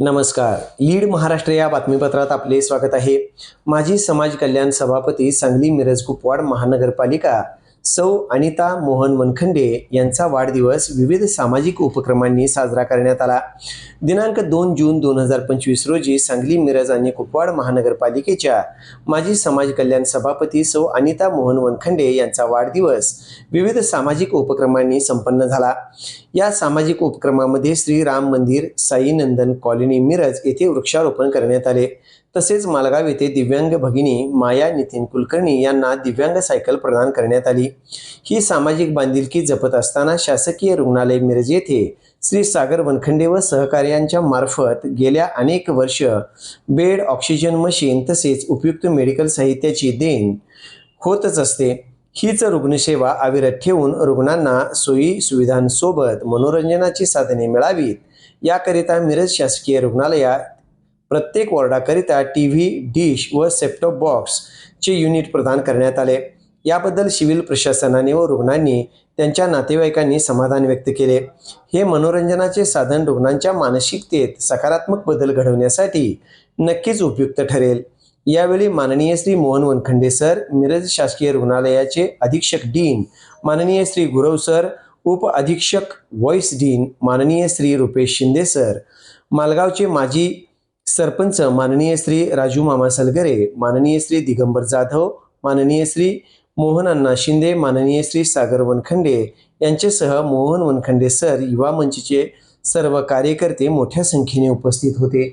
नमस्कार. लीड महाराष्ट्र या बातमीपत्रात आपले स्वागत आहे. माजी समाज कल्याण सभापती सांगली मिरज कुपवाड महानगरपालिका सौ अनिता मोहन वनखंडे यांचा वाढदिवस विविध सामाजिक उपक्रमांनी साजरा करण्यात आला. दिनांक दोन जून दोन हजार पंचवीस रोजी सांगली मिरज आणि कुपवाड महानगरपालिकेच्या माजी समाज कल्याण सभापती सौ अनिता मोहन वनखंडे यांचा वाढदिवस विविध सामाजिक उपक्रमांनी संपन्न झाला. या सामाजिक उपक्रमामध्ये श्री राम मंदिर साईनंदन कॉलनी मिरज येथे वृक्षारोपण करण्यात आले. तसेच मालगाव येथे दिव्यांग भगिनी माया नितीन कुलकर्णी यांना दिव्यांग सायकल प्रदान करण्यात आली. ही सामाजिक बांधिलकी जपत असताना शासकीय रुग्णालय मिरज येथे श्री सागर वनखंडे व सहकार्यांच्या मार्फत गेल्या अनेक वर्ष बेड ऑक्सिजन मशीन तसेच उपयुक्त मेडिकल साहित्याची देण होतच असते. हीच रुग्णसेवा अविरत ठेवून रुग्णांना सोयी सुविधांसोबत मनोरंजनाची साधने मिळावीत. याकरिता मिरज शासकीय रुग्णालयात प्रत्येक वॉर्डाकरिता टी व्ही डिश व सेप्टॉप बॉक्सचे युनिट प्रदान करण्यात आले. याबद्दल सिव्हिल प्रशासनाने व रुग्णांनी त्यांच्या नातेवाईकांनी समाधान व्यक्त केले. हे मनोरंजनाचे साधन रुग्णांच्या मानसिकतेत सकारात्मक बदल घडवण्यासाठी नक्कीच उपयुक्त ठरेल. यावेळी माननीय श्री मोहन वनखंडे सर मिरज शासकीय रुग्णालयाचे अधीक्षक डीन माननीय श्री गुरव सर उप अधीक्षक व्हॉइस डीन माननीय श्री रुपेश शिंदे सर मालगावचे माजी सरपंच माननीय श्री राजू मामा सलगरे माननीय श्री दिगंबर जाधव माननीय श्री मोहन अण्णा शिंदे माननीय श्री सागर वनखंडे यांच्यासह मोहन वनखंडे सर युवा मंचचे सर्व कार्यकर्ते मोठ्या संख्येने उपस्थित होते.